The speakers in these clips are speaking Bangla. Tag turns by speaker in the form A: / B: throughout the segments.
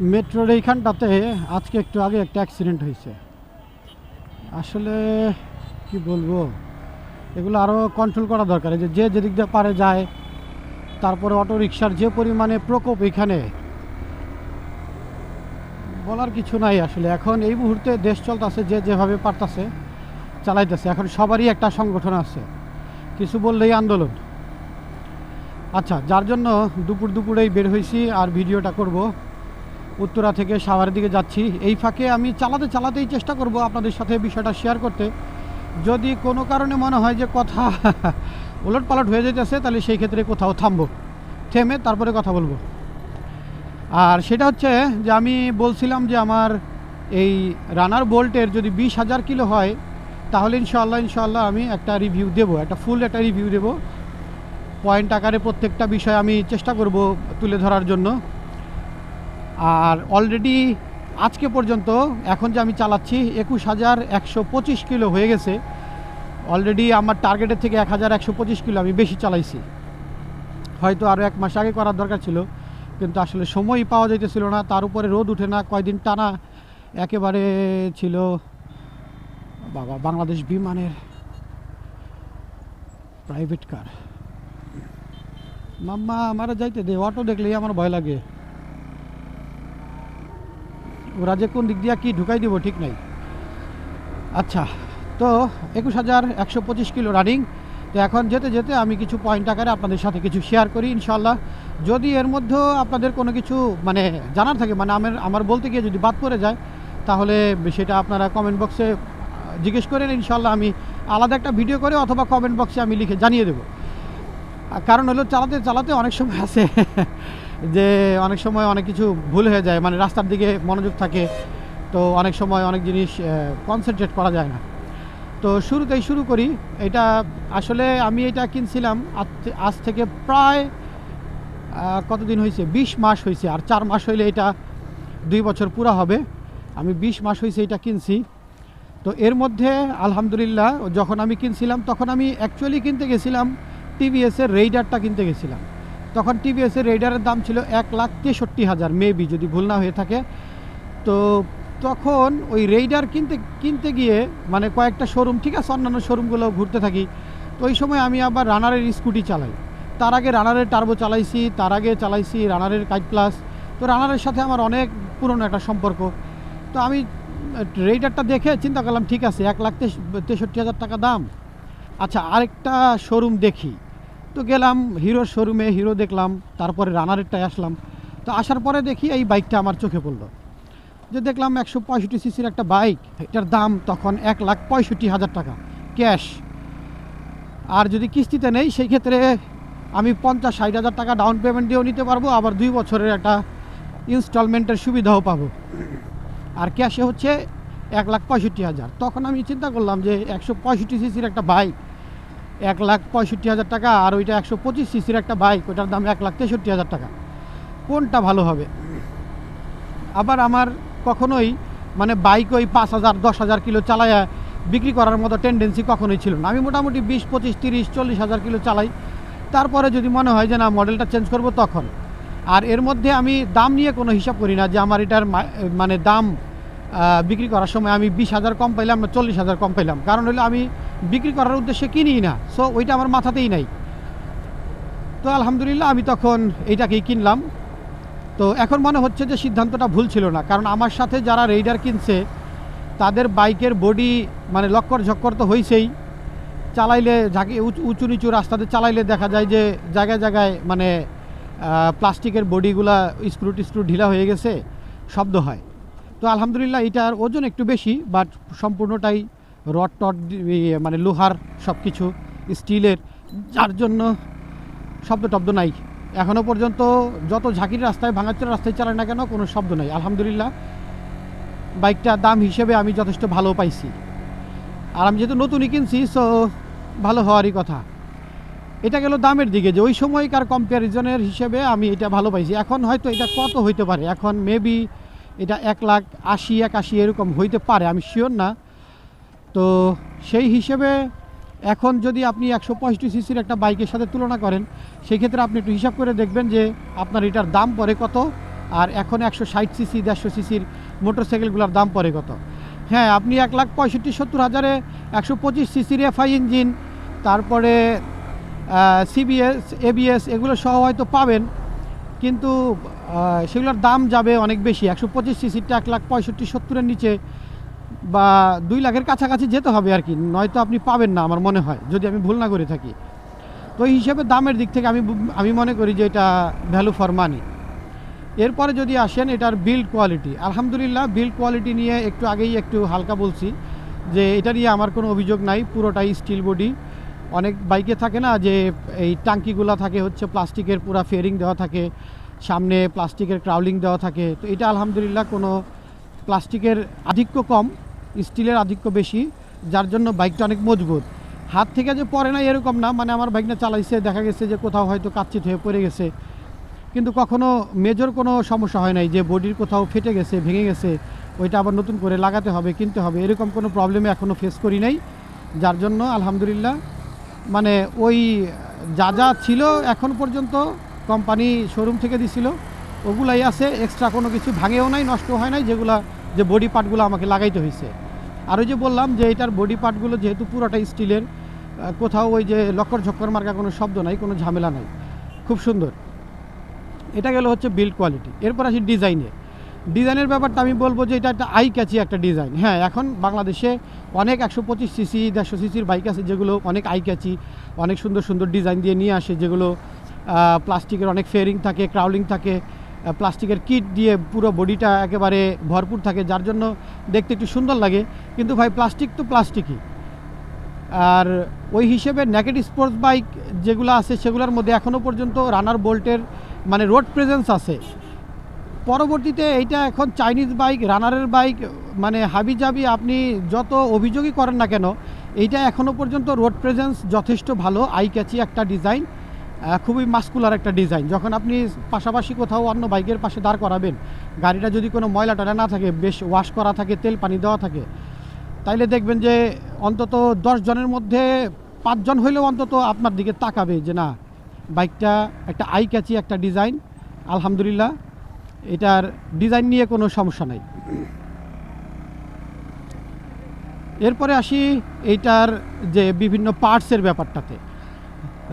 A: মেট্রোর এইখানটাতে আজকে একটু আগে একটা অ্যাক্সিডেন্ট হয়েছে। আসলে কি বলব? এগুলো আরও কন্ট্রোল করা দরকার। যে যে যেদিক দিয়ে পারে যায়, তারপরে অটো রিক্সার যে পরিমাণে প্রকোপ এখানে, বলার কিছু নাই আসলে। এখন এই মুহূর্তে দেশ চলতেছে, যে যেভাবে পারতাছে, চালাইতেছে। এখন সবারই একটা সংগঠন আছে। কিছু বললেই আন্দোলন। আচ্ছা যার জন্য দুপুর দুপুরেই বের হয়েছি আর ভিডিওটা করব। উত্তরা থেকে সাভারের দিকে যাচ্ছি। এই ফাঁকে আমি চালাতে চালাতেই চেষ্টা করব আপনাদের সাথে বিষয়টা শেয়ার করতে। যদি কোনো কারণে মনে হয় যে কথা ওলট পালট হয়ে যেতেছে, তাহলে সেই ক্ষেত্রে কোথাও থামবো, থেমে তারপরে কথা বলব। আর সেটা হচ্ছে যে আমি বলছিলাম যে আমার এই রানার বোল্টের যদি বিশ হাজার কিলো হয়, তাহলে ইনশাল্লাহ ইনশাল্লাহ আমি একটা রিভিউ দেবো, একটা ফুল একটা রিভিউ দেবো। পয়েন্ট আকারে প্রত্যেকটা বিষয় আমি চেষ্টা করব তুলে ধরার জন্য। আর অলরেডি আজকে পর্যন্ত, এখন যে আমি চালাচ্ছি, একুশ হাজার একশো পঁচিশ কিলো হয়ে গেছে। অলরেডি আমার টার্গেটের থেকে এক হাজার একশো পঁচিশ কিলো আমি বেশি চালাইছি। হয়তো আরও এক মাস আগে করার দরকার ছিল, কিন্তু আসলে সময়ই পাওয়া যাইতেছিল না। তার উপরে রোদ উঠে না, কয়দিন টানা একেবারে ছিল, বাবা, বাংলাদেশ বিমানের প্রাইভেট কার মাম্মা, আমার যাইতে দে, অটো দেখলেই আমার ভয় লাগে। ওরা যে কোন দিক দিয়ে কি ঢুকাই দিব ঠিক নাই? আচ্ছা তো একুশ হাজার একশো পঁচিশ কিলো রানিং তো এখন যেতে যেতে আমি কিছু পয়েন্ট আকারে আপনাদের সাথে কিছু শেয়ার করি ইনশাল্লাহ যদি এর মধ্যেও আপনাদের কোনো কিছু মানে জানার থাকে মানে আমার আমার বলতে গিয়ে যদি বাদ পড়ে যায়, তাহলে সেটা আপনারা কমেন্ট বক্সে জিজ্ঞেস করেন ইনশাল্লাহ আমি আলাদা একটা ভিডিও করে অথবা কমেন্ট বক্সে আমি লিখে জানিয়ে দেবো। কারণ হলো চালাতে চালাতে অনেক সময় আছে। যে অনেক সময় অনেক কিছু ভুল হয়ে যায় মানে রাস্তার দিকে মনোযোগ থাকে, তো অনেক সময় অনেক জিনিস কনসেন্ট্রেট করা যায় না। তো শুরুতেই শুরু করি, এটা আসলে আমি এটা কিনছিলাম আজ থেকে প্রায় কতদিন হয়েছে বিশ মাস হয়েছে আর চার মাস হইলে এটা দুই বছর পুরা হবে। আমি বিশ মাস হয়েছে এটা কিনছি। তো এর মধ্যে আলহামদুলিল্লাহ, যখন আমি কিনছিলাম, তখন আমি অ্যাকচুয়ালি কিনতে গেছিলাম টিভিএসের রেইডারটা কিনতে গেছিলাম। তখন টিভিএসের রেইডারের দাম ছিল এক লাখ তেষট্টি হাজার মেবি যদি ভুল না হয়ে থাকে। তো তখন ওই রেইডার কিনতে কিনতে গিয়ে মানে কয়েকটা শোরুম ঠিক আছে, অন্যান্য শোরুমগুলো ঘুরতে থাকি। তো ওই সময় আমি আবার রানারের স্কুটি চালাই। তার আগে রানারের টার্বো চালাইছি, তার আগে চালাইছি রানারের কাইট প্লাস তো রানারের সাথে আমার অনেক পুরনো একটা সম্পর্ক। তো আমি রেইডারটা দেখে চিন্তা করলাম, ঠিক আছে, এক লাখ তেষ- তেষট্টি হাজার টাকা দাম। আচ্ছা আরেকটা শোরুম দেখি। তো গেলাম হিরোর শোরুমে হিরো দেখলাম, তারপরে রানারেরটায় আসলাম। তো আসার পরে দেখি এই বাইকটা আমার চোখে পড়ল। যে দেখলাম একশো পঁয়ষট্টি সিসির একটা বাইক এটার দাম তখন এক লাখ পঁয়ষট্টি হাজার টাকা ক্যাশ আর যদি কিস্তিতে নেই, সেই ক্ষেত্রে আমি পঞ্চাশ ষাট হাজার টাকা ডাউন পেমেন্ট দিয়েও নিতে পারব, আবার দুই বছরের একটা ইনস্টলমেন্টের সুবিধাও পাবো। আর ক্যাশে হচ্ছে এক লাখ পঁয়ষট্টি হাজার। তখন আমি চিন্তা করলাম যে একশো পঁয়ষট্টি সিসির একটা বাইক এক লাখ পঁয়ষট্টি হাজার টাকা আর ওইটা একশো পঁচিশ সিসির একটা বাইক, ওটার দাম এক লাখ তেষট্টি হাজার টাকা। কোনটা ভালো হবে? আবার আমার কখনোই মানে বাইক ওই পাঁচ হাজার, দশ হাজার কিলো চালায় বিক্রি করার মতো টেন্ডেন্সি কখনোই ছিল না। আমি মোটামুটি বিশ, পঁচিশ, তিরিশ, চল্লিশ হাজার কিলো চালাই। তারপরে যদি মনে হয় যে না মডেলটা চেঞ্জ করব তখন। আর এর মধ্যে আমি দাম নিয়ে কোনো হিসাব করি না যে আমার এটার মানে দাম বিক্রি করার সময় আমি বিশ হাজার কম পাইলাম চল্লিশ হাজার কম পাইলাম। কারণ হলো আমি বিক্রি করার উদ্দেশ্যে কিনি না। সো ওইটা আমার মাথাতেই নাই। তো আলহামদুলিল্লাহ আমি তখন এইটাকেই কিনলাম। তো এখন মনে হচ্ছে যে সিদ্ধান্তটা ভুল ছিল না। কারণ আমার সাথে যারা রেইডার কিনছে, তাদের বাইকের বডি মানে লক্কর ঝক্কর তো হয়েছেই চালাইলে ঝাঁকি, উঁচু- নিচু রাস্তাতে চালাইলে দেখা যায় যে জায়গায় জায়গায় মানে প্লাস্টিকের বডিগুলা স্ক্রু টিস্ক্রু ঢিলা হয়ে গেছে, শব্দ হয়। তো আলহামদুলিল্লাহ এটার ওজন একটু বেশি, বাট সম্পূর্ণটাই রড টড ইয়ে, মানে লোহার সব কিছু স্টিলের যার জন্য শব্দ টব্দ নাই। এখনও পর্যন্ত যত ঝাঁকির রাস্তায় ভাঙাচোর রাস্তায় চালায় না কেন কোনো শব্দ নাই। আলহামদুলিল্লাহ বাইকটার দাম হিসেবে আমি যথেষ্ট ভালো পাইছি। আর আমি যেহেতু নতুনই কিনছি সো ভালো হওয়ারই কথা। এটা গেল দামের দিকে যে ওই সময়কার কম্প্যারিজনের হিসেবে আমি এটা ভালো পাইছি। এখন হয়তো এটা কত হইতে পারে? এখন মেবি এটা এক লাখ আশি একাশি এরকম হইতে পারে আমি শিওর না। তো সেই হিসেবে এখন যদি আপনি একশো পঁয়ষট্টি সিসির একটা বাইকের সাথে তুলনা করেন সেই ক্ষেত্রে আপনি একটু হিসাব করে দেখবেন যে আপনার এটার দাম পড়ে কত আর এখন একশো ষাট সিসি, দেড়শো সিসির মোটরসাইকেলগুলোর দাম পড়ে কত। হ্যাঁ আপনি এক লাখ পঁয়ষট্টি সত্তর হাজারে একশো পঁচিশ সিসির এফআই ইঞ্জিন, তারপরে সিবিএস এবিএস এগুলো সহ হয়তো পাবেন, কিন্তু সেগুলোর দাম যাবে অনেক বেশি। একশো পঁচিশ সিসিরটা এক লাখ পঁয়ষট্টি সত্তরের নিচে। বা দুই লাখের কাছাকাছি যেতে হবে আর কি, নয়তো আপনি পাবেন না আমার মনে হয়, যদি আমি ভুল না করে থাকি। তো এই হিসেবে দামের দিক থেকে আমি আমি মনে করি যে এটা ভ্যালু ফর মানি এরপরে যদি আসেন, এটার বিল্ড কোয়ালিটি আলহামদুলিল্লাহ বিল্ড কোয়ালিটি নিয়ে একটু আগেই একটু হালকা বলছি যে এটা নিয়ে আমার কোনো অভিযোগ নাই, পুরোটাই স্টিল বডি অনেক বাইকে থাকে না যে এই টাঙ্কিগুলো থাকে, হচ্ছে প্লাস্টিকের পুরা ফেয়ারিং দেওয়া থাকে, সামনে প্লাস্টিকের ক্রাউলিং দেওয়া থাকে। তো এটা আলহামদুলিল্লাহ কোনো প্লাস্টিকের আধিক্য কম স্টিলের আধিক্য বেশি, যার জন্য বাইকটা অনেক মজবুত। হাত থেকে যে পড়ে না এরকম না মানে আমার বাইকটা চালাইছে, দেখা গেছে যে কোথাও হয়তো কাচ্চিত হয়ে পড়ে গেছে। কিন্তু কখনো মেজর কোনো সমস্যা হয় নাই যে বডির কোথাও ফেটে গেছে, ভেঙে গেছে, ওইটা আবার নতুন করে লাগাতে হবে, কিনতে হবে, এরকম কোনো প্রবলেমে এখনও ফেস করি নাই। যার জন্য আলহামদুলিল্লাহ মানে ওই যা যা ছিল এখন পর্যন্ত কোম্পানি শোরুম থেকে দিছিল, ওগুলাই আছে এক্সট্রা কোনো কিছু ভাঙেও নাই নষ্ট হয় নাই, যেগুলা যে বডি পার্টগুলো আমাকে লাগাইতে হয়েছে আর ওই যে বললাম যে এটার বডি পার্টগুলো যেহেতু পুরোটাই স্টিলের কোথাও ওই যে লক্কর ঝক্কর মার্কা কোনো শব্দ নাই, কোনো ঝামেলা নাই। খুব সুন্দর। এটা গেল হচ্ছে বিল্ড কোয়ালিটি এরপর আসি ডিজাইনে ডিজাইনের ব্যাপারটা আমি বলব যে এটা একটা আই ক্যাচি একটা ডিজাইন হ্যাঁ এখন বাংলাদেশে অনেক একশো পঁচিশ সিসি দেড়শো সিসির বাইক আছে যেগুলো অনেক আই ক্যাচি অনেক সুন্দর সুন্দর ডিজাইন দিয়ে নিয়ে আসে, যেগুলো প্লাস্টিকের অনেক ফেয়ারিং থাকে ক্রাউলিং থাকে। প্লাস্টিকের কিট দিয়ে পুরো বডিটা একেবারে ভরপুর থাকে, যার জন্য দেখতে একটু সুন্দর লাগে। কিন্তু ভাই, প্লাস্টিক তো প্লাস্টিকই। আর ওই হিসেবে নেকেট স্পোর্টস বাইক যেগুলো আছে, সেগুলোর মধ্যে এখনও পর্যন্ত রানার বোল্টের মানে রোড প্রেজেন্স আছে। পরবর্তীতে এইটা এখন চাইনিজ বাইক রানারের বাইক মানে হাবি জাবি আপনি যত অভিযোগই করেন না কেন, এইটা এখনও পর্যন্ত রোড প্রেজেন্স যথেষ্ট ভালো। আই ক্যাচি একটা ডিজাইন খুবই মাস্কুলার একটা ডিজাইন যখন আপনি পাশাপাশি কোথাও অন্য বাইকের পাশে দাঁড় করাবেন, গাড়িটা যদি কোনো ময়লা টয়লা না থাকে, বেশ ওয়াশ করা থাকে, তেল পানি দেওয়া থাকে, তাইলে দেখবেন যে অন্তত দশ জনের মধ্যে পাঁচজন হইলেও অন্তত আপনার দিকে তাকাবে যে না, বাইকটা একটা আই ক্যাচি একটা ডিজাইন আলহামদুলিল্লাহ, এটার ডিজাইন নিয়ে কোনো সমস্যা নাই। এরপরে আসি এইটার যে বিভিন্ন পার্টসের ব্যাপারটাতে।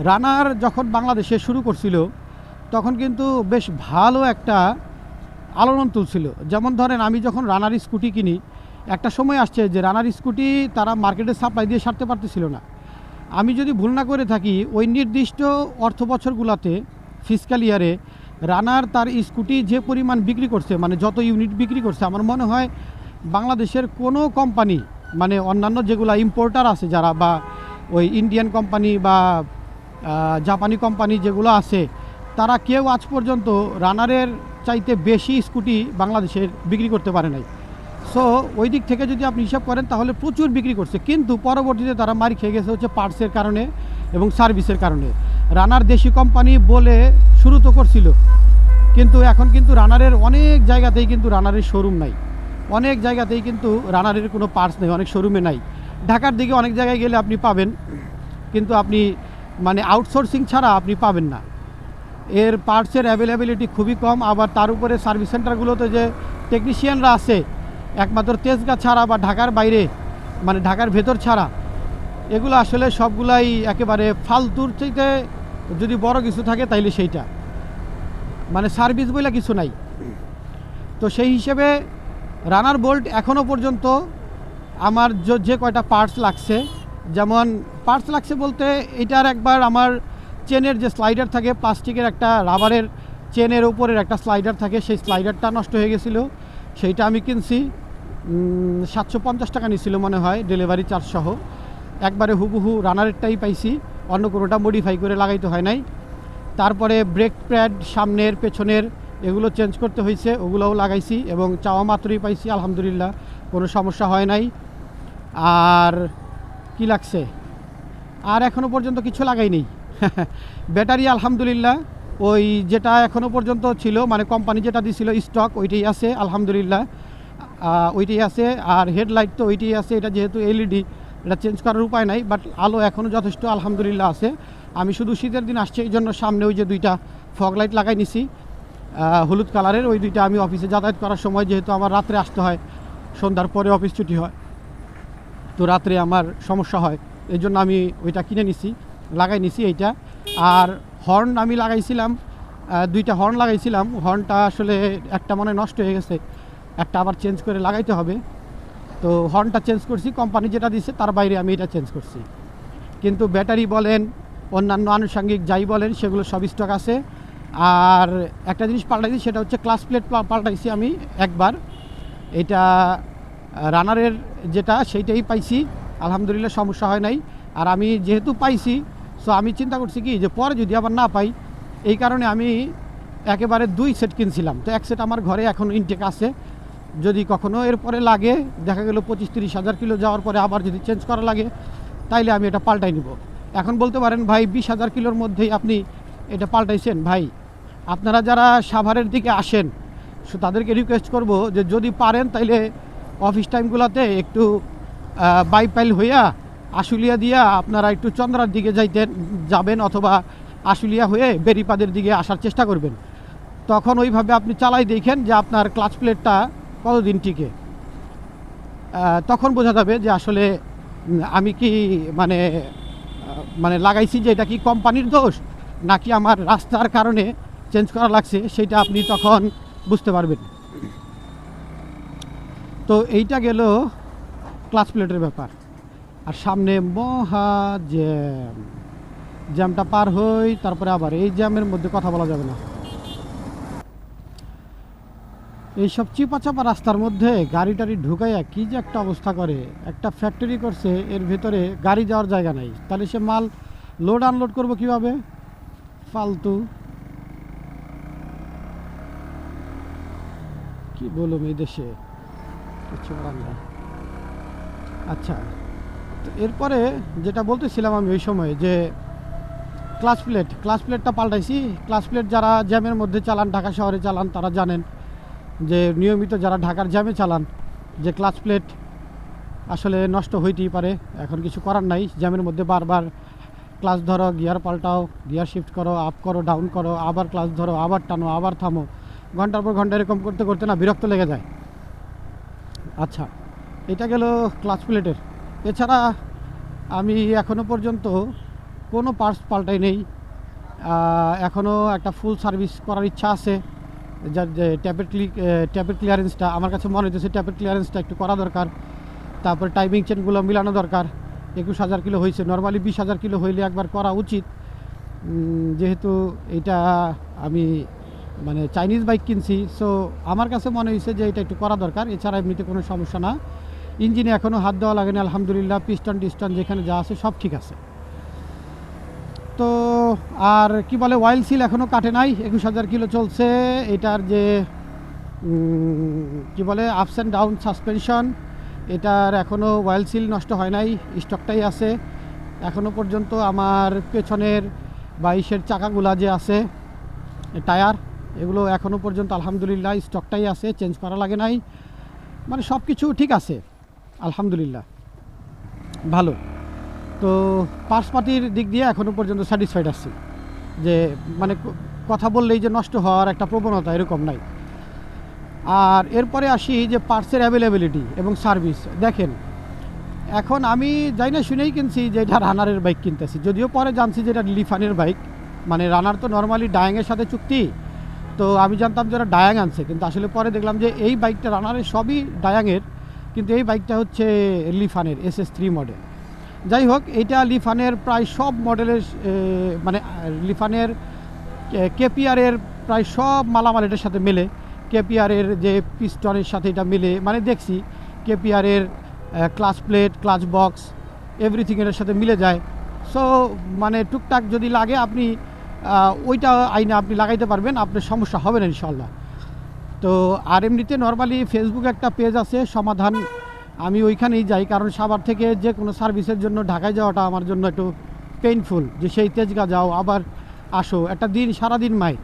A: রানার যখন বাংলাদেশে শুরু করছিল, তখন কিন্তু বেশ ভালো একটা আলোড়ন তুলছিল। যেমন ধরেন, আমি যখন রানার স্কুটি কিনি, একটা সময় আসছে যে রানার স্কুটি তারা মার্কেটে সাপ্লাই দিয়ে সারতে পারতেছিল না। আমি যদি ভুল না করে থাকি, ওই নির্দিষ্ট অর্থ বছরগুলোতে ফিসক্যাল ইয়ারে রানার তার স্কুটি যে পরিমাণ বিক্রি করছে মানে যত ইউনিট বিক্রি করছে, আমার মনে হয় বাংলাদেশের কোনো কোম্পানি মানে অন্যান্য যেগুলো ইম্পোর্টার আছে যারা, বা ওই ইন্ডিয়ান কোম্পানি বা জাপানি কোম্পানি যেগুলো আছে, তারা কেউ আজ পর্যন্ত রানারের চাইতে বেশি স্কুটি বাংলাদেশের বিক্রি করতে পারে নাই। সো ওই দিক থেকে যদি আপনি হিসাব করেন, তাহলে প্রচুর বিক্রি করছে। কিন্তু পরবর্তীতে তারা মারি খেয়ে গেছে হচ্ছে পার্টসের কারণে এবং সার্ভিসের কারণে। রানার দেশি কোম্পানি বলে শুরু তো করছিল, কিন্তু এখন কিন্তু রানারের অনেক জায়গাতেই কিন্তু রানারের শোরুম নাই। অনেক জায়গাতেই কিন্তু রানারের কোনো পার্টস নেই, অনেক শোরুমে নাই। ঢাকার দিকে অনেক জায়গায় গেলে আপনি পাবেন, কিন্তু আপনি মানে আউটসোর্সিং ছাড়া আপনি পাবেন না। এর পার্টসের অ্যাভেলেবিলিটি খুবই কম, আবার তার উপরে সার্ভিস সেন্টারগুলোতে যে টেকনিশিয়ানরা আছে, একমাত্র তেজগাঁ ছাড়া বা ঢাকার বাইরে মানে ঢাকার ভেতর ছাড়া, এগুলো আসলে সবগুলাই একেবারে ফালতুর চাইতে যদি বড় কিছু থাকে তাইলে সেইটা। মানে সার্ভিস বলে কিছু নাই। তো সেই হিসেবে রানার বোল্ট এখনও পর্যন্ত আমার যে কয়টা পার্টস লাগছে যেমন পার্টস লাগছে বলতে এটার একবার আমার চেনের যে স্লাইডার থাকে প্লাস্টিকের একটা রাবারের চেনের উপরের একটা স্লাইডার থাকে, সেই স্লাইডারটা নষ্ট হয়ে গেছিল। সেইটা আমি কিনছি। সাতশো পঞ্চাশ টাকা নিছিল মনে হয় ডেলিভারি চার্জ সহ। একবারে হুবহু রানারেরটাই পাইছি। অন্য কোনোটা মডিফাই করে লাগাইতে হয় নাই। তারপরে ব্রেক প্যাড সামনের, পেছনের এগুলো চেঞ্জ করতে হয়েছে, ওগুলোও লাগাইছি এবং চাওয়া মাত্রই পাইছি, আলহামদুলিল্লাহ, কোনো সমস্যা হয় নাই। আর কি লাগছে? আর এখনও পর্যন্ত কিছু লাগাই নেই। ব্যাটারি আলহামদুলিল্লাহ, ওই যেটা এখনও পর্যন্ত ছিল মানে কোম্পানি যেটা দিছিল স্টক ওইটাই আছে, আলহামদুলিল্লাহ। ওইটাই আছে, আর হেডলাইট তো ওইটাই আছে, এটা যেহেতু এলইডি এটা চেঞ্জ করার উপায় নাই বাট আলো এখনও যথেষ্ট, আলহামদুলিল্লাহ আছে। আমি শুধু শীতের দিন আসছে, এই জন্য সামনে ওই যে দুইটা ফগ লাইট লাগাই নিছি। হলুদ কালারের ওই দুইটা আমি অফিসে যাতায়াত করার সময়, যেহেতু আমার রাত্রে আসতে হয়, সন্ধ্যার পরে অফিস ছুটি হয়। তো রাত্রে আমার সমস্যা হয়। এই জন্য আমি ওইটা কিনে নিছি, লাগাই নিছি এইটা। আর হর্ন আমি লাগাইছিলাম দুইটা হর্ন লাগাইছিলাম। হর্নটা আসলে একটা মনে নষ্ট হয়ে গেছে, একটা আবার চেঞ্জ করে লাগাইতে হবে। তো হর্নটা চেঞ্জ করছি কোম্পানি যেটা দিছে তার বাইরে আমি এটা চেঞ্জ করছি। কিন্তু ব্যাটারি বলেন, অন্যান্য আনুষঙ্গিক যাই বলেন, সেগুলো সব স্টক আছে। আর একটা জিনিস পাল্টাইছি, সেটা হচ্ছে ক্লাস প্লেট পাল্টাইছি আমি একবার। এটা রানারের যেটা, সেইটাই পাইছি। আলহামদুলিল্লাহ সমস্যা হয় নাই। আর আমি যেহেতু পাইছি সো আমি চিন্তা করছি কি, যে পরে যদি আবার না পাই, এই কারণে আমি একেবারে দুই সেট কিনছিলাম। তো এক সেট আমার ঘরে এখন ইনটেক আছে। যদি কখনো এরপরে লাগে, দেখা গেল পঁচিশ তিরিশ হাজার কিলো যাওয়ার পরে আবার যদি চেঞ্জ করা লাগে, তাইলে আমি এটা পাল্টাই নিব। এখন বলতে পারেন, ভাই, বিশ হাজার কিলোর মধ্যেই আপনি এটা পাল্টাইছেন। ভাই, আপনারা যারা সাভারের দিকে আসেন তাদেরকে রিকোয়েস্ট করব যে যদি পারেন, তাইলে অফিস টাইমগুলোতে একটু বাইপাইল হইয়া আশুলিয়া দিয়া আপনারা একটু চন্দ্রার দিকে যাইতেন, যাবেন অথবা আশুলিয়া হয়ে বেরিপাদের দিকে আসার চেষ্টা করবেন। তখন ওইভাবে আপনি চালাই দেখেন যে আপনার ক্লাচ প্লেটটা কতদিন টিকে। তখন বোঝা যাবে যে আসলে আমি কি মানে মানে লাগাইছি যে এটা কি কোম্পানির দোষ, নাকি আমার রাস্তার কারণে চেঞ্জ করা লাগছে, সেটা আপনি তখন বুঝতে পারবেন। তো এইটা গেল ক্লাস প্লেটের ব্যাপার। আর সামনে মহা জ্যাম। জ্যামটা পার হই, তারপরে আবার এই জ্যামের মধ্যে কথা বলা যাবে না। এইসব চিপা চাপা রাস্তার মধ্যে গাড়ি টাড়ি ঢুকাইয়া কি যে একটা অবস্থা করে। একটা ফ্যাক্টরি করছে, এর ভিতরে গাড়ি যাওয়ার জায়গা নাই। তাহলে সে মাল লোড আনলোড করব কীভাবে? ফালতু। কি বলুম এই দেশে। আচ্ছা তো এরপরে যেটা বলতেছিলাম আমি ওই সময় যে ক্লাস প্লেট ক্লাস প্লেটটা পাল্টাইছি। ক্লাস প্লেট যারা জ্যামের মধ্যে চালান, ঢাকা শহরে চালান, তারা জানেন যে নিয়মিত যারা ঢাকার জ্যামে চালান, যে ক্লাস প্লেট আসলে নষ্ট হইতেই পারে। এখন কিছু করার নাই। জ্যামের মধ্যে বারবার ক্লাস ধরো গিয়ার পাল্টাও গিয়ার শিফট করো আপ করো ডাউন করো, আবার ক্লাস ধরো, আবার টানো, আবার থামো। ঘণ্টার পর ঘণ্টা এরকম করতে করতে না বিরক্ত লেগে যায়। আচ্ছা এটা গেল ক্লাচ প্লেটের। এছাড়া আমি এখনও পর্যন্ত কোনো পার্টস পাল্টাই নেই। এখনও একটা ফুল সার্ভিস করার ইচ্ছা আছে। যার যে ট্যাপের ক্লিক ট্যাপের ক্লিয়ারেন্সটা আমার কাছে মনে হচ্ছে ট্যাপের ক্লিয়ারেন্সটা একটু করা দরকার। তারপর টাইমিং চেনগুলো মিলানো দরকার। একুশ হাজার কিলো হয়েছে নর্মালি বিশ হাজার কিলো হইলে একবার করা উচিত। যেহেতু এটা আমি মানে চাইনিজ বাইক কিনছি সো আমার কাছে মনে হয়েছে যে এটা একটু করা দরকার, এছাড়া এমনিতে কোনো সমস্যা না। ইঞ্জিনে এখনও হাত দেওয়া লাগেনি আলহামদুলিল্লাহ পিস্টন টিস্টন যেখানে যা আছে সব ঠিক আছে। তো আর কি বলে ওয়াইল সিল এখনও কাটে নাই, একুশ হাজার কিলো চলছে, এটার যে কি বলে আপস অ্যান্ড ডাউন সাসপেনশন এটার এখনও ওয়াইল সিল নষ্ট হয় নাই স্টকটাই আছে। এখনও পর্যন্ত আমার পেছনের বাইশের চাকাগুলা যে আছে টায়ার এগুলো এখনও পর্যন্ত আলহামদুলিল্লাহ স্টকটাই আছে চেঞ্জ করা লাগে নাই। মানে সব কিছু ঠিক আছে, আলহামদুলিল্লাহ। ভালো। তো পার্স পার্টির দিক দিয়ে এখনও পর্যন্ত স্যাটিসফাইড আছি। যে মানে কথা বললেই যে নষ্ট হওয়ার একটা প্রবণতা এরকম নাই। আর এরপরে আসি যে পার্টসের অ্যাভেলেবিলিটি এবং সার্ভিস দেখেন, এখন আমি যাই না শুনেই কিনছি যে এটা রানারের বাইক কিনতেছি। যদিও পরে জানছি যে এটা লিফানের বাইক মানে রানার তো নর্মালি ডায়াংয়ের সাথে চুক্তি। তো আমি জানতাম যে ডায়াং আনছে, কিন্তু আসলে পরে দেখলাম যে এই বাইকটা রানারের সবই ডায়াংয়ের কিন্তু এই বাইকটা হচ্ছে লিফানের এস এস থ্রি মডেল যাই হোক, এইটা লিফানের প্রায় সব মডেলের মানে লিফানের কেপিআরের প্রায় সব মালামাল এটার সাথে মেলে। কেপিআরের যে পিস্টনের সাথে এটা মিলে মানে দেখছি কেপিআরের clutch plate clutch box everything এর সাথে মিলে যায়। সো মানে টুকটাক যদি লাগে, আপনি ওইটা আইনে আপনি লাগাইতে পারবেন, আপনার সমস্যা হবে না ইনশাল্লাহ তো আর এমনিতে নর্মালি ফেসবুকে একটা পেজ আছে, সমাধান, আমি ওইখানেই যাই, কারণ সাভার থেকে যে কোনো সার্ভিসের জন্য ঢাকায় যাওয়াটা আমার জন্য একটু পেইনফুল যে সেই তেজগা যাও, আবার আসো, একটা দিন সারা দিন মাই।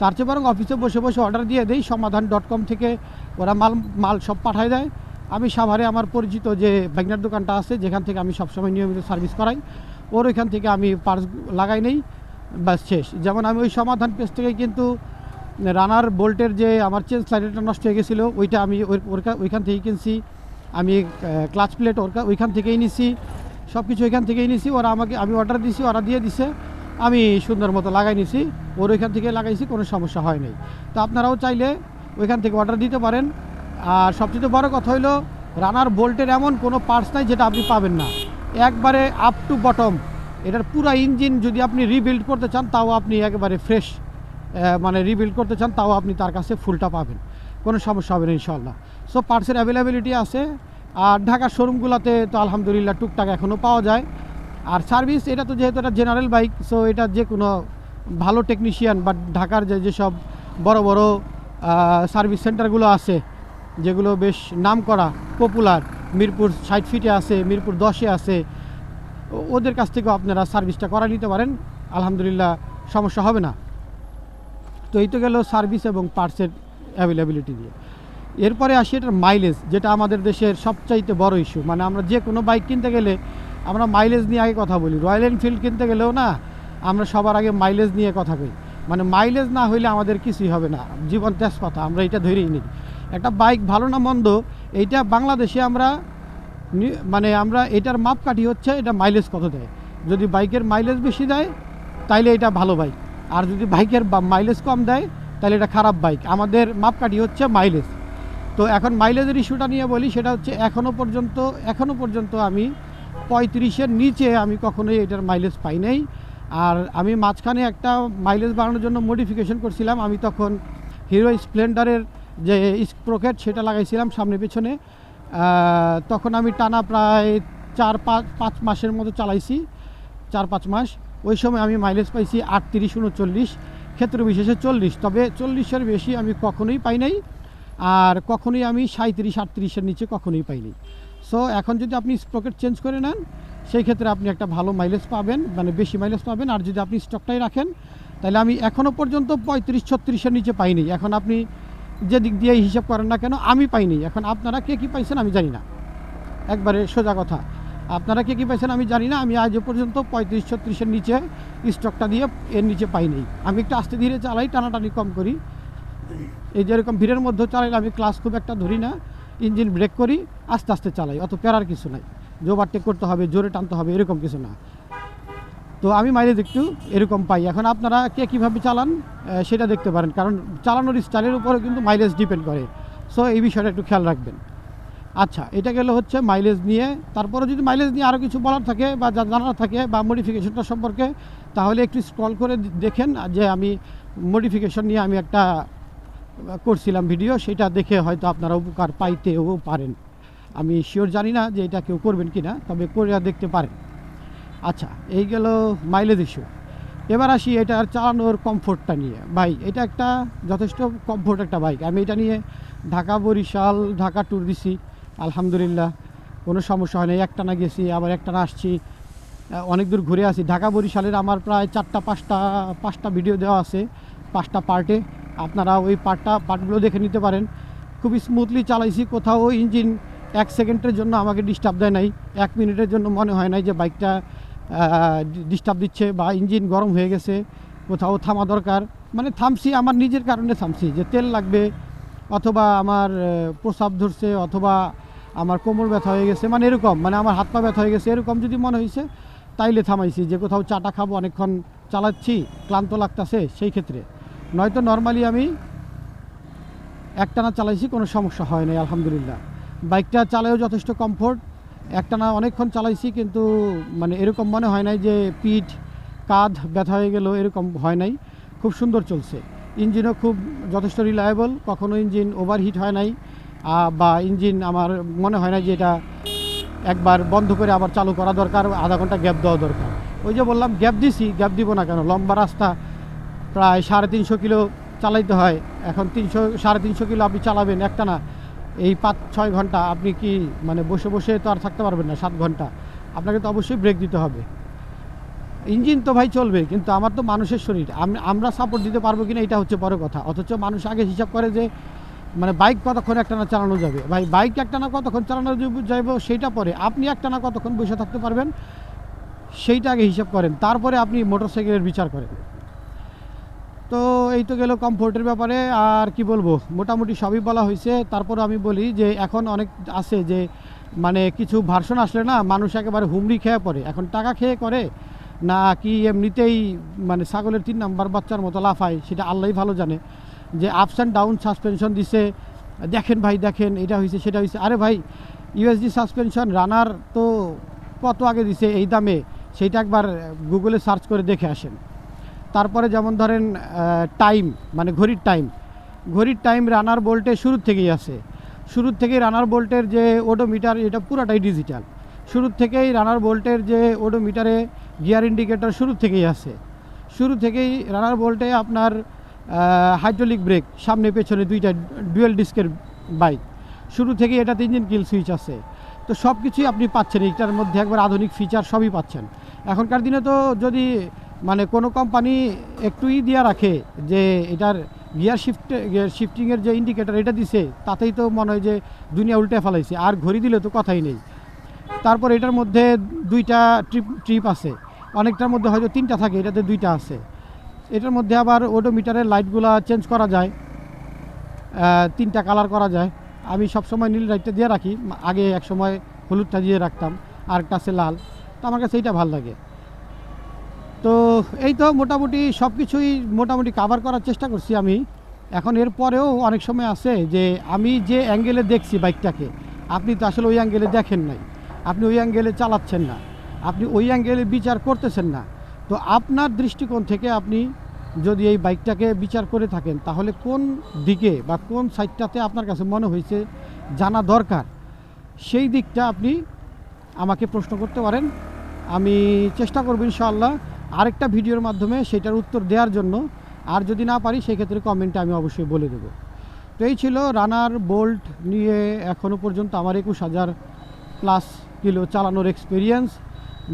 A: তার চেয়ে বরং অফিসে বসে বসে অর্ডার দিয়ে দেই সমাধান ডট কম থেকে ওরা মাল মাল সব পাঠায় দেয়। আমি সাভারে আমার পরিচিত যে ব্যাগনার দোকানটা আছে, যেখান থেকে আমি সবসময় নিয়মিত সার্ভিস করাই, ওর ওইখান থেকে আমি পার্স লাগাই নেই। ব্যাস, শেষ। যেমন আমি ওই সমাধান পেজ থেকে কিন্তু রানার বোল্টের যে আমার চেন স্লাইডারটা নষ্ট হয়ে গেছিল, ওইটা আমি ওইখান থেকেই কিনছি। আমি ক্লাচ প্লেট ওরকা ওইখান থেকেই নিছি। সব কিছু ওইখান থেকেই নিছি। ওরা আমাকে আমি অর্ডার দিছি, ওরা দিয়ে দিছে। আমি সুন্দর মতো লাগাই নিছি। ওর ওইখান থেকে লাগাইছি, কোনো সমস্যা হয় নাই। তো আপনারাও চাইলে ওইখান থেকে অর্ডার দিতে পারেন। আর সবচেয়ে বড় কথা হলো রানার বোল্টের এমন কোনো পার্টস নাই যেটা আপনি পাবেন না। একবারে আপ টু বটম এটার পুরো ইঞ্জিন যদি আপনি রিবিল্ড করতে চান, তাও আপনি একেবারে ফ্রেশ মানে রিবিল্ড করতে চান, তাও আপনি তার কাছে ফুলটা পাবেন। কোনো সমস্যা হবে না ইনশাল্লাহ সো পার্টসের অ্যাভেলেবিলিটি আছে। আর ঢাকার শোরুমগুলোতে তো আলহামদুলিল্লাহ টুকটাক এখনও পাওয়া যায়। আর সার্ভিস এটা তো যেহেতু এটা জেনারেল বাইক সো এটা যে কোনো ভালো টেকনিশিয়ান বা ঢাকার যে যেসব বড় বড় সার্ভিস সেন্টারগুলো আছে, যেগুলো বেশ নাম করা পপুলার মিরপুর ষাট ফিটে আছে, মিরপুর দশে আছে ওদের কাছ থেকেও আপনারা সার্ভিসটা করা নিতে পারেন। আলহামদুলিল্লাহ সমস্যা হবে না। তো এই তো গেল সার্ভিস এবং পার্টসের অ্যাভেলেবিলিটি দিয়ে এরপরে আসি এটার মাইলেজ যেটা আমাদের দেশের সবচাইতে বড় ইস্যু মানে আমরা যে কোনো বাইক কিনতে গেলে আমরা মাইলেজ নিয়ে আগে কথা বলি। রয়্যাল এনফিল্ড কিনতে গেলেও না, আমরা সবার আগে মাইলেজ নিয়ে কথা কই। মানে মাইলেজ না হইলে আমাদের কিছুই হবে না। জীবন তেজপাতা আমরা এটা ধরেই নিই। একটা বাইক ভালো না মন্দ, এইটা বাংলাদেশে আমরা মানে আমরা এটার মাপকাঠি হচ্ছে এটা মাইলেজ কত দেয়? যদি বাইকের মাইলেজ বেশি দেয়, তাইলে এটা ভালো বাইক আর যদি বাইকের মাইলেজ কম দেয় তাহলে এটা খারাপ বাইক আমাদের মাপকাঠি হচ্ছে মাইলেজ তো এখন মাইলেজের ইস্যুটা নিয়ে বলি, সেটা হচ্ছে এখনও পর্যন্ত এখনও পর্যন্ত আমি পঁয়ত্রিশের নিচে আমি কখনোই এটার মাইলেজ পাই নাই। আর আমি মাঝখানে একটা মাইলেজ বাড়ানোর জন্য মডিফিকেশন করছিলাম। আমি তখন হিরো স্প্লেন্ডারের যে স্প্রকেট সেটা লাগাইছিলাম সামনে পেছনে। তখন আমি টানা প্রায় চার পাঁচ পাঁচ মাসের মতো চালাইছি, চার পাঁচ মাস। ওই সময় আমি মাইলেজ পাইছি আটত্রিশ, উনচল্লিশ, ক্ষেত্র বিশেষে চল্লিশ। তবে চল্লিশের বেশি আমি কখনোই পাই নাই আর কখনোই আমি সাঁত্রিশ আটত্রিশের নিচে কখনোই পাইনি সো এখন যদি আপনি স্প্রকেট চেঞ্জ করে নেন, সেই ক্ষেত্রে আপনি একটা ভালো মাইলেজ পাবেন মানে বেশি মাইলেজ পাবেন। আর যদি আপনি স্টকটাই রাখেন, তাহলে আমি এখনও পর্যন্ত পঁয়ত্রিশ, ছত্রিশের নিচে পাইনি। এখন আপনি যে দিক দিয়ে হিসাব করেন না কেন, আমি পাইনি। এখন আপনারা কে কী পাইছেন আমি জানি না। একবারে সোজা কথা। আপনারা কে কী পাইছেন আমি জানি না, আমি আজ পর্যন্ত পঁয়ত্রিশ ছত্রিশের নিচে স্টকটা দিয়ে এর নিচে পাইনি। আমি একটু আস্তে ধীরে চালাই, টানাটানি কম করি। এই যেরকম ভিড়ের মধ্যে চালাইলে আমি ক্লাস খুব একটা ধরি না ইঞ্জিন ব্রেক করি, আস্তে আস্তে চালাই, অত প্যারার কিছু নাই। যে ওভারটেক করতে হবে, জোরে টানতে হবে, এরকম কিছু না। তো আমি মাইলেজ একটু এরকম পাই। এখন আপনারা কে কীভাবে চালান সেটা দেখতে পারেন। কারণ চালানোর স্টাইলের উপরে কিন্তু মাইলেজ ডিপেন্ড করে। সো এই বিষয়টা একটু খেয়াল রাখবেন। আচ্ছা এটা গেল হচ্ছে মাইলেজ নিয়ে। তারপরে যদি মাইলেজ নিয়ে আরও কিছু বলার থাকে বা জানার থাকে বা মডিফিকেশনটা সম্পর্কে, তাহলে একটু স্ক্রল করে দেখেন যে আমি মডিফিকেশন নিয়ে আমি একটা করছিলাম ভিডিও সেটা দেখে হয়তো আপনারা উপকার পাইতেও পারেন। আমি শিওর জানি না যে এটা কেউ করবেন কি না তবে করে দেখতে পারেন। আচ্ছা এই গেল মাইলেজ ইস্যু এবার আসি এটার চালানোর কমফোর্টটা নিয়ে। বাইক এটা একটা যথেষ্ট কমফোর্ট একটা বাইক আমি এটা নিয়ে ঢাকা, বরিশাল, ঢাকা ট্যুর দিছি, আলহামদুলিল্লাহ। কোনো সমস্যা হয় না। একটানা গেছি, আবার একটানা আসছি। অনেক দূর ঘুরে আসি। ঢাকা, বরিশালের আমার প্রায় চারটা, পাঁচটা পাঁচটা ভিডিও দেওয়া আছে, পাঁচটা পার্টে আপনারা ওই পার্টটা পার্টগুলো দেখে নিতে পারেন। খুব স্মুথলি চালাইছি। কোথাও ইঞ্জিন এক সেকেন্ডের জন্য আমাকে ডিস্টার্ব দেয় নাই। এক মিনিটের জন্য মনে হয় নাই যে বাইকটা ডিস্টার্ব দিচ্ছে বা ইঞ্জিন গরম হয়ে গেছে কোথাও থামা দরকার। মানে থামছি আমার নিজের কারণে থামছি যে তেল লাগবে অথবা আমার আহ, প্রস্রাব ধরছে অথবা আমার কোমর ব্যথা হয়ে গেছে মানে এরকম মানে আমার হাত পা ব্যথা হয়ে গেছে এরকম যদি মনে হয়েছে তাইলে থামাইছি যে কোথাও চাটা খাব অনেকক্ষণ চালাচ্ছি ক্লান্ত লাগতাছে সেই ক্ষেত্রে। নয়তো নর্মালি আমি একটানা চালাইছি কোনো সমস্যা হয় নাই আলহামদুলিল্লাহ। বাইকটা চালায়ও যথেষ্ট কমফোর্ট একটানা অনেকক্ষণ চালাইছি, কিন্তু মানে এরকম মনে হয় নাই যে পিঠ, কাঁধ ব্যথা হয়ে গেল, এরকম হয় নাই। খুব সুন্দর চলছে। ইঞ্জিনও খুব যথেষ্ট রিলায়েবল কখনো ইঞ্জিন ওভারহিট হয় নাই বা ইঞ্জিন আমার মনে হয় না যে এটা একবার বন্ধ করে আবার চালু করা দরকার, আধা ঘণ্টা গ্যাপ দেওয়া দরকার। ওই যে বললাম গ্যাপ দিছি গ্যাপ দিব না কেন? লম্বা রাস্তা, প্রায় সাড়ে তিনশো কিলো চালাইতে হয়। এখন তিনশো, সাড়ে তিনশো কিলো আপনি চালাবেন, একটা না। এই পাঁচ, ছয় ঘণ্টা আপনি কি মানে বসে বসে তো আর থাকতে পারবেন না, সাত ঘণ্টা। আপনাকে তো অবশ্যই ব্রেক দিতে হবে। ইঞ্জিন তো ভাই চলবে, কিন্তু আমার তো মানুষের শরীর। আম- আমরা সাপোর্ট দিতে পারব কিনা এটা হচ্ছে বড় কথা। অথচ মানুষ আগে হিসাব করে যে মানে বাইক কতক্ষণ একটানা চালানো যাবে। ভাই বাইক একটানা কতক্ষণ চালানো যাব- সেইটা পরে আপনি একটানা কতক্ষণ বসে থাকতে পারবেন, সেইটা আগে হিসাব করেন। তারপরে আপনি মোটরসাইকেলের বিচার করেন। তো এই তো গেল কমফোর্টের ব্যাপারে। আর কি বলব? মোটামুটি সবই বলা হয়েছে তারপর আমি বলি যে, এখন অনেক আছে যে মানে কিছু ভার্সন আসলে না, মানুষ একেবারে হুমড়ি খেয়ে পড়ে। এখন টাকা খেয়ে করে, না কি এমনিতেই মানে ছাগলের তিন নাম্বার বাচ্চার মতো লাফায়, সেটা আল্লাহই ভালো জানে। যে আপস অ্যান্ড ডাউন সাসপেনশন দিছে, দেখেন ভাই, দেখেন, এটা হয়েছে সেটা হয়েছে আরে ভাই ইউএসডি সাসপেনশন রানার তো কত আগে দিছে এই দামে? সেইটা একবার গুগলে সার্চ করে দেখে আসেন। তারপরে যেমন ধরেন টাইম মানে ঘড়ির টাইম ঘড়ির টাইম রানার বোল্টে শুরুর থেকেই আছে। শুরুর থেকেই রানার বোল্টের যে ওডোমিটার এটা পুরাটাই ডিজিটাল শুরুর থেকেই রানার বোল্টের যে ওডোমিটারে গিয়ার ইন্ডিকেটর শুরু থেকেই আছে। শুরু থেকেই রানার বোল্টে আপনার হাইড্রোলিক ব্রেক সামনে পেছনে দুইটা ডুয়েল ডিস্কের বাইক শুরু থেকেই এটাতে ইঞ্জিন কিল সুইচ আছে। তো সব কিছুই আপনি পাচ্ছেন, এইটার মধ্যে একবার আধুনিক ফিচার সবই পাচ্ছেন। এখনকার দিনে তো যদি মানে কোনো কোম্পানি একটুই দিয়ে রাখে যে এটার গিয়ার শিফট গিয়ার শিফটিংয়ের যে ইন্ডিকেটার এটা দিছে, তাতেই তো মনে হয় যে দুনিয়া উল্টে ফেলাইছে। আর ঘড়ি দিলে তো কথাই নেই। তারপর এটার মধ্যে দুইটা ট্রিপ ট্রিপ আছে। অনেকটার মধ্যে হয়তো তিনটা থাকে, এটাতে দুইটা আছে। এটার মধ্যে আবার ওডোমিটারের লাইটগুলো চেঞ্জ করা যায়। তিনটা কালার করা যায়। আমি সবসময় নীল লাইটটা দিয়ে রাখি। আগে এক সময় হলুদটা দিয়ে রাখতাম। আরেকটা আছে লাল। তো আমার কাছে এইটা ভালো লাগে। তো এই তো মোটামুটি সব কিছুই মোটামুটি কাভার করার চেষ্টা করছি আমি। এখন এর পরেও অনেক সময় আছে যে আমি যে অ্যাঙ্গেলে দেখছি বাইকটাকে আপনি তো আসলে ওই অ্যাঙ্গেলে দেখেন নাই। আপনি ওই অ্যাঙ্গেলে চালাচ্ছেন না। আপনি ওই অ্যাঙ্গেলে বিচার করতেছেন না। তো আপনার দৃষ্টিকোণ থেকে আপনি যদি এই বাইকটাকে বিচার করে থাকেন, তাহলে কোন দিকে বা কোন সাইডটাতে আপনার কাছে মনে হয়েছে জানা দরকার, সেই দিকটা আপনি আমাকে প্রশ্ন করতে পারেন। আমি চেষ্টা করব ইনশাআল্লাহ আরেকটা ভিডিওর মাধ্যমে সেটার উত্তর দেওয়ার জন্য। আর যদি না পারি সেই ক্ষেত্রে কমেন্টে আমি অবশ্যই বলে দেবো। তো এই ছিল রানার বোল্ট নিয়ে এখনও পর্যন্ত আমার একুশ হাজার প্লাস কিলো চালানোর এক্সপিরিয়েন্স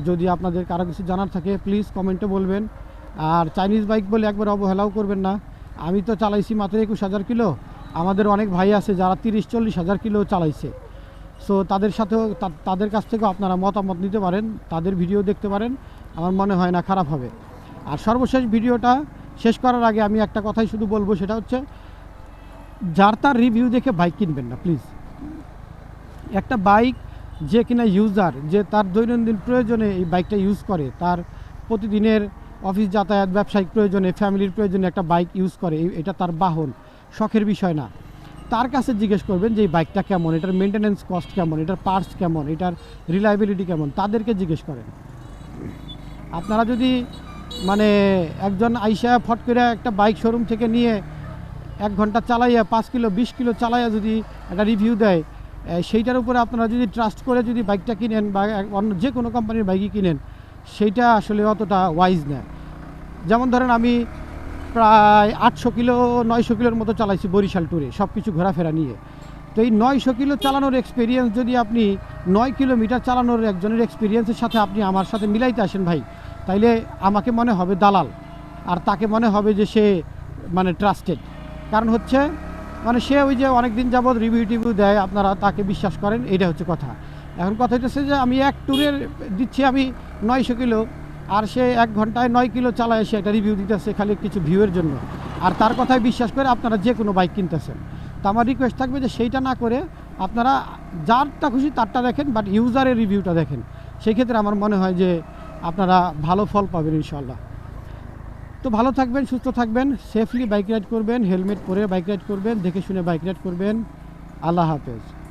A: যদি আপনাদের কারও কিছু জানার থাকে প্লিজ কমেন্টে বলবেন। আর চাইনিজ বাইক বলে একবার অবহেলাও করবেন না। আমি তো চালাইছি মাত্র একুশ হাজার কিলো। আমাদের অনেক ভাই আছে যারা তিরিশ, চল্লিশ হাজার কিলো চালাইছে। সো তাদের সাথেও তাদের কাছ থেকেও আপনারা মতামত নিতে পারেন, তাদের ভিডিও দেখতে পারেন। আমার মনে হয় না খারাপ হবে। আর সর্বশেষ ভিডিওটা শেষ করার আগে আমি একটা কথাই শুধু বলব, সেটা হচ্ছে যার তার রিভিউ দেখে বাইক কিনবেন না প্লিজ একটা বাইক যে কিনা ইউজার যে তার দৈনন্দিন প্রয়োজনে এই বাইকটা ইউজ করে, তার প্রতিদিনের অফিস যাতায়াত, ব্যবসায়িক প্রয়োজনে ফ্যামিলির প্রয়োজনে একটা বাইক ইউজ করে এটা তার বাহন, শখের বিষয় না। তার কাছে জিজ্ঞেস করবেন যে এই বাইকটা কেমন, এটার মেনটেন্যান্স কস্ট কেমন, এটার পার্টস কেমন, এটার রিলায়েবিলিটি কেমন, তাদেরকে জিজ্ঞেস করেন। আপনারা যদি মানে একজন আইসা ফট করে একটা বাইক শোরুম থেকে নিয়ে এক ঘণ্টা চালাইয়া, পাঁচ কিলো, বিশ কিলো চালাইয়া যদি একটা রিভিউ দেয় সেইটার উপরে আপনারা যদি ট্রাস্ট করে যদি বাইকটা কিনেন বা অন্য যে কোনো কোম্পানির বাইকই কিনেন, সেইটা আসলে অতটা ওয়াইজ না। যেমন ধরেন আমি প্রায় আটশো কিলো, নয়শো কিলোর মতো চালাইছি বরিশাল ট্যুরে সব কিছু ঘোরাফেরা নিয়ে। তো এই নয়শো কিলো চালানোর এক্সপিরিয়েন্স যদি আপনি নয় কিলোমিটার চালানোর একজনের এক্সপিরিয়েন্সের সাথে আপনি আমার সাথে মিলাইতে আসেন ভাই তাইলে আমাকে মনে হবে দালাল, আর তাকে মনে হবে যে সে মানে ট্রাস্টেড কারণ হচ্ছে মানে সে ওই যে অনেক দিন যাবৎ রিভিউ টিভিউ দেয়, আপনারা তাকে বিশ্বাস করেন এটা হচ্ছে কথা। এখন কথা হচ্ছে যে, আমি এক ট্যুরের দিচ্ছি, আমি নয়শো কিলো, আর সে এক ঘন্টায় নয় কিলো চালায়, সে একটা রিভিউ দিতেছে খালি কিছু ভিউয়ের জন্য। আর তার কথায় বিশ্বাস করে আপনারা যে কোনো বাইক কিনতেছেন। তো আমার রিকোয়েস্ট থাকবে যে সেইটা না করে আপনারা যারটা খুশি তারটা দেখেন বাট ইউজারের রিভিউটা দেখেন। সেই ক্ষেত্রে আমার মনে হয় যে আপনারা ভালো ফল পাবেন ইনশাল্লাহ তো ভালো থাকবেন, সুস্থ থাকবেন সেফলি বাইক রাইড করবেন হেলমেট পরে বাইক রাইড করবেন, দেখে শুনে বাইক রাইড করবেন। আল্লাহ হাফেজ।